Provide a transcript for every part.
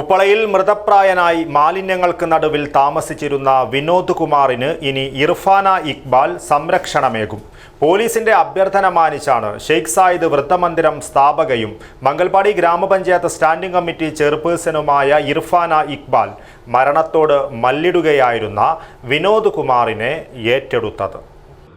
ഉപ്പളയിൽ മൃതപ്രായനായി മാലിന്യങ്ങൾക്ക് നടുവിൽ താമസിച്ചിരുന്ന വിനോദ് കുമാറിന് ഇനി ഇർഫാന ഇക്ബാൽ സംരക്ഷണമേകും. പോലീസിന്റെ അഭ്യർത്ഥന മാനിച്ചാണ് ഷെയ്ഖ് സായിദ് വൃത്തമന്ദിരം സ്ഥാപകയും മംഗൽപാടി ഗ്രാമപഞ്ചായത്ത് സ്റ്റാൻഡിംഗ് കമ്മിറ്റി ചെയർപേഴ്സണുമായ ഇർഫാന ഇക്ബാൽ മരണത്തോട് മല്ലിടുകയായിരുന്ന വിനോദ് കുമാറിനെ ഏറ്റെടുത്തത്.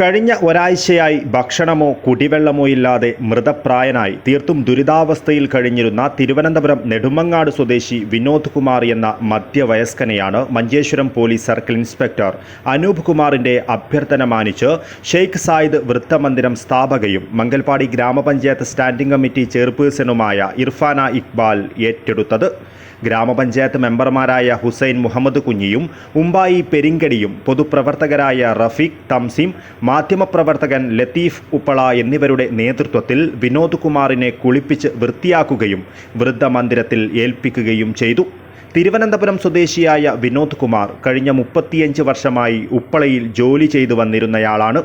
കഴിഞ്ഞ ഒരാഴ്ചയായി ഭക്ഷണമോ കുടിവെള്ളമോ ഇല്ലാതെ മൃതപ്രായനായി. തീർത്തും ദുരിതാവസ്ഥയിൽ കഴിഞ്ഞിരുന്ന തിരുവനന്തപുരം നെടുമങ്ങാട് സ്വദേശി വിനോദ് കുമാർ എന്ന മധ്യവയസ്കനെയാണ് Manjeshwaram police circle inspector Anoop കുമാറിന്റെ അഭ്യർത്ഥന മാനിച്ച് ഷെയ്ഖ് സായിദ് വൃത്തമന്ദിരം സ്ഥാപകയും മംഗൽപാടി ഗ്രാമപഞ്ചായത്ത് സ്റ്റാൻഡിംഗ് കമ്മിറ്റി ചെയർപേഴ്സണുമായ ഇർഫാന ഇക്ബാൽ ഏറ്റെടുത്തത്. ഗ്രാമപഞ്ചായത്ത് മെമ്പർമാരായ ഹുസൈൻ മുഹമ്മദ് കുഞ്ഞിയും ഉമ്പായി പെരിങ്കടിയും പൊതുപ്രവർത്തകരായ റഫീഖ് തംസീം മാധ്യമപ്രവർത്തകൻ ലത്തീഫ് ഉപ്പള എന്നിവരുടെ നേതൃത്വത്തിൽ വിനോദ് കുമാറിനെ കുളിപ്പിച്ച് വൃത്തിയാക്കുകയും വൃദ്ധമന്ദിരത്തിൽ ഏൽപ്പിക്കുകയും ചെയ്തു. തിരുവനന്തപുരം സ്വദേശിയായ വിനോദ് കുമാർ കഴിഞ്ഞ മുപ്പത്തിയഞ്ച് വർഷമായി ഉപ്പളയിൽ ജോലി ചെയ്തു വന്നിരുന്നയാളാണ്.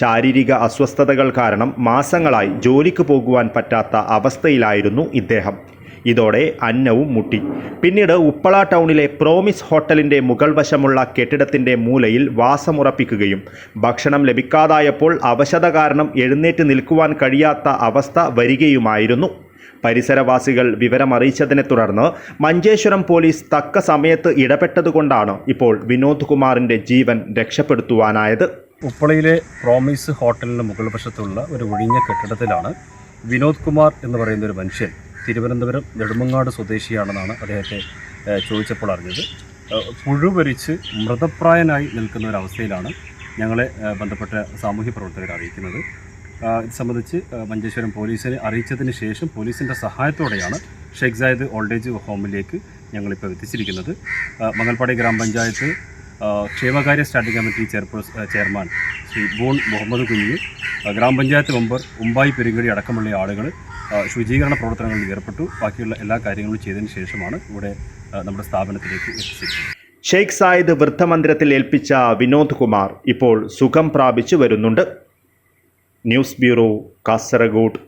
ശാരീരിക അസ്വസ്ഥതകൾ കാരണം മാസങ്ങളായി ജോലിക്ക് പോകുവാൻ പറ്റാത്ത അവസ്ഥയിലായിരുന്നു ഇദ്ദേഹം. ഇതോടെ അന്നവും മുട്ടി. പിന്നീട് ഉപ്പള ടൗണിലെ പ്രോമിസ് ഹോട്ടലിന്റെ മുകൾ വശമുള്ള കെട്ടിടത്തിന്റെ മൂലയിൽ വാസമുറപ്പിക്കുകയും ഭക്ഷണം ലഭിക്കാതായപ്പോൾ അവശത കാരണം എഴുന്നേറ്റ് നിൽക്കുവാൻ കഴിയാത്ത അവസ്ഥ വരികയുമായിരുന്നു. പരിസരവാസികൾ വിവരമറിയിച്ചതിനെ തുടർന്ന് മഞ്ചേശ്വരം പോലീസ് തക്ക സമയത്ത് ഇടപെട്ടതുകൊണ്ടാണ് ഇപ്പോൾ വിനോദ് കുമാറിന്റെ ജീവൻ രക്ഷപ്പെടുത്തുവാനായത്. ഉപ്പളയിലെ പ്രോമിസ് ഹോട്ടലിന് മുകൾ വശത്തുള്ള ഒരു ഒഴിഞ്ഞ കെട്ടിടത്തിലാണ് വിനോദ് കുമാർ എന്ന് പറയുന്ന ഒരു മനുഷ്യൻ തിരുവനന്തപുരം നെടുമങ്ങാട് സ്വദേശിയാണെന്നാണ് അദ്ദേഹത്തെ ചോദിച്ചപ്പോൾ അറിഞ്ഞത്. പുഴുവരിച്ച് മൃതപ്രായനായി നിൽക്കുന്ന ഒരവസ്ഥയിലാണ് ഞങ്ങളെ ബന്ധപ്പെട്ട സാമൂഹ്യ പ്രവർത്തകർ അറിയിക്കുന്നത്. ഇത് സംബന്ധിച്ച് മഞ്ചേശ്വരം പോലീസിനെ അറിയിച്ചതിന് ശേഷം പോലീസിന്റെ സഹായത്തോടെയാണ് ഷെയ്ഖ് സായദ് ഓൾഡ് ഏജ് ഹോമിലേക്ക് ഞങ്ങളിപ്പോൾ എത്തിച്ചിരിക്കുന്നത്. മംഗൽപ്പാടി ഗ്രാമപഞ്ചായത്ത് ക്ഷേമകാര്യ standing committee chairperson chairman Shri bone Muhammad കുഞ്ഞ് ഗ്രാമപഞ്ചായത്ത് മെമ്പർ ഉമ്പായി പെരുങ്കടി അടക്കമുള്ള ആളുകൾ ശുചീകരണ പ്രവർത്തനങ്ങളിൽ ഏർപ്പെട്ടു. ബാക്കിയുള്ള എല്ലാ കാര്യങ്ങളും ചെയ്തതിന് ശേഷമാണ് ഇവിടെ നമ്മുടെ സ്ഥാപനത്തിലേക്ക് എത്തിച്ചത് ഷെയ്ഖ് സായിദ് വൃദ്ധമന്ദിരത്തിൽ ഏൽപ്പിച്ച വിനോദ് കുമാർ ഇപ്പോൾ സുഖം പ്രാപിച്ചു വരുന്നുണ്ട്. News bureau Kasaragod.